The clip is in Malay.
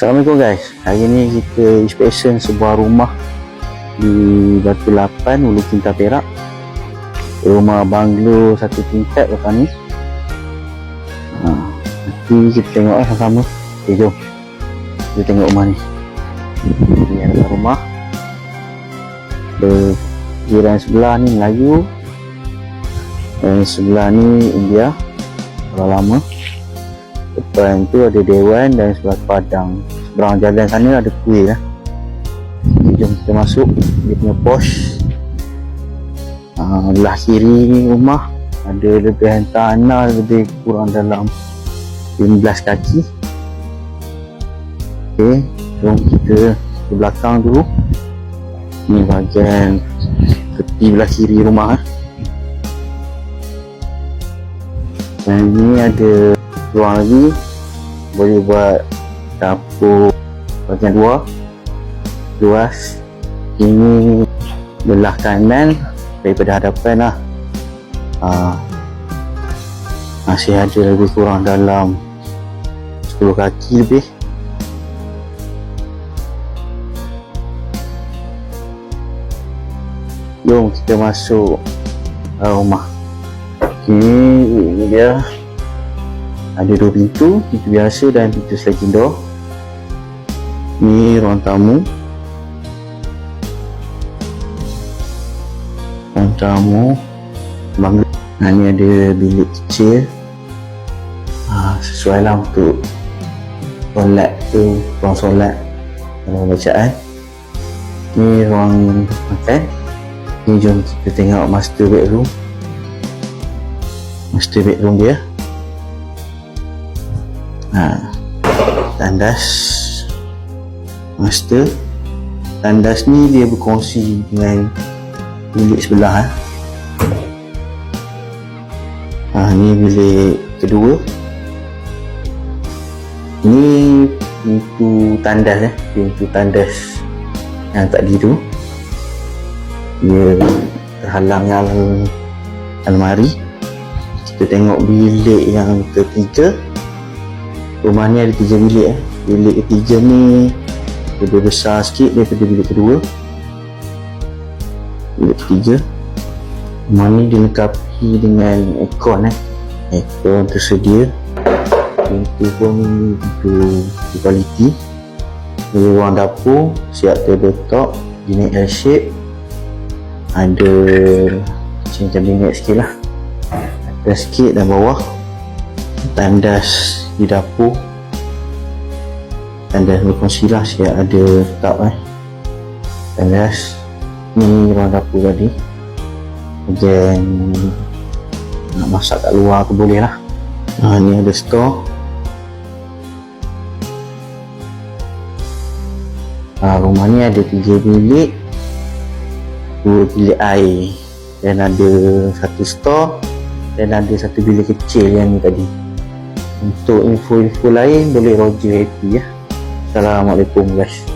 Assalamualaikum guys. Hari ni kita inspection sebuah rumah Di Batu Lapan, Ulu Kinta Perak. Rumah banglo satu tingkat lepas ni. Ha, Nanti kita tengok lah sama-sama. Okay jom. Kita tengok rumah ni. Ni adalah rumah. Di jiran sebelah ni Melayu. Dan sebelah ni India. Dah lama Depan tu ada Dewan dan sebelah Padang. Seberang jalan sana ada kuih lah. Jom kita masuk Dia punya posh uh, Belah kiri rumah Ada lebihan tanah lebih kurang dalam 15 kaki. Ok Jom kita ke belakang dulu. Ni bahagian tepi belah kiri rumah. Dan ni ada ruang lagi boleh buat dapur bahagian luar luas ini belah kanan daripada hadapan lah. Ha, masih ada lebih kurang dalam 10 kaki lebih. Jom kita masuk rumah. Ok ini dia ada dua pintu pintu biasa dan pintu sliding door ni ruang tamu. Ruang tamu. Bangla nah, ni ada bilik kecil. Ha, sesuai lah untuk solat tu ruang solat. Dalam bacaan. Ni ruang makan ni jom kita tengok master bedroom. Master bedroom dia ha, tandas. Master. Tandas ni dia berkongsi dengan bilik sebelah eh. ha, ni bilik kedua. Ni pintu tandas eh. Pintu tandas yang tadi tu. Dia terhalang dengan almari. Kita tengok bilik yang ketiga rumah ni ada tiga bilik eh. bilik ketiga ni lebih besar sikit daripada bilik kedua. Bilik ketiga. Rumah ni dilengkapi dengan aircon eh. aircon tersedia. Pintu pun pintu kualiti. Di ruang dapur siap tabletop unit L shape ada macam cabinet sikit lah. Atas sikit dan bawah. Tandas di dapur. Tandas berkongsi lah siap ada letak eh tandas ni ruang dapur tadi. Bagian nak masak kat luar tu boleh lah. Ha, ni ada store. Ha, rumah ni ada tiga bilik dua bilik air dan ada satu store dan ada satu bilik kecil yang ni tadi untuk info-info lain boleh Roger happy ya. Assalamualaikum guys